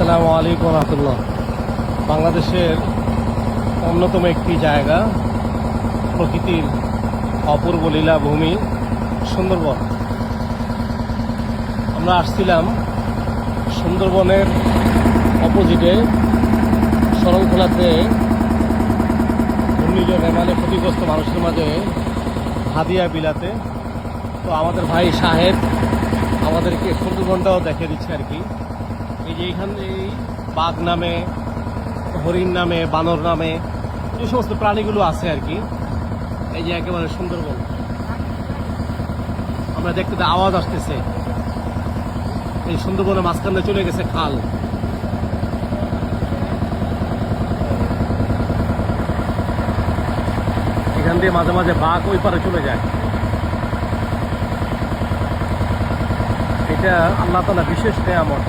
আসসালামু আলাইকুম রহমতুল্লাহ। বাংলাদেশের অন্যতম একটি জায়গা, প্রকৃতির অপূর্ব লীলাভূমি সুন্দরবন। আমরা আসছিলাম সুন্দরবনের অপোজিটে শরণখোলাতে। ঘূর্ণিঝড় রেমালে ক্ষতিগ্রস্ত মানুষের মাঝে হাদিয়া বিলাতে। তো আমাদের ভাই সাহেব আমাদেরকে সুন্দরবনটাও দেখে দিচ্ছে আর কি। এই যে এইখান এই বাঘ নামে, হরিণ নামে, বানর নামে যে সমস্ত প্রাণীগুলো আছে আর কি। এই যে একেবারে সুন্দরবন। আমরা দেখতে আওয়াজ আসতেছে। এই সুন্দরবনের মাঝখানে চলে গেছে খাল। এখান দিয়ে মাঝে মাঝে বাঘ ওই পারে চলে যায়। এটা আল্লাহ তালা বিশেষ নেয়ামত।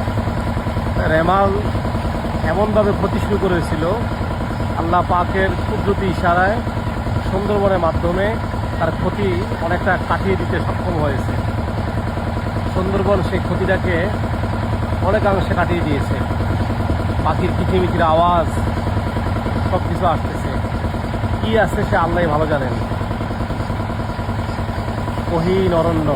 রেমাল এমনভাবে ক্ষতি শুরু করেছিল, আল্লাহ পাকের কুদরতি ইশারায়, সুন্দরবনের মাধ্যমে তার ক্ষতি অনেকটা কাটিয়ে দিতে সক্ষম হয়েছে। সুন্দরবন সেই ক্ষতিটাকে অনেকাংশে কাটিয়ে দিয়েছে। পাখির কিচিমিচির আওয়াজ সব কিছু আসতেছে। কি আসছে সে আল্লাহ ভালো জানেন। কহিন অরণ্য।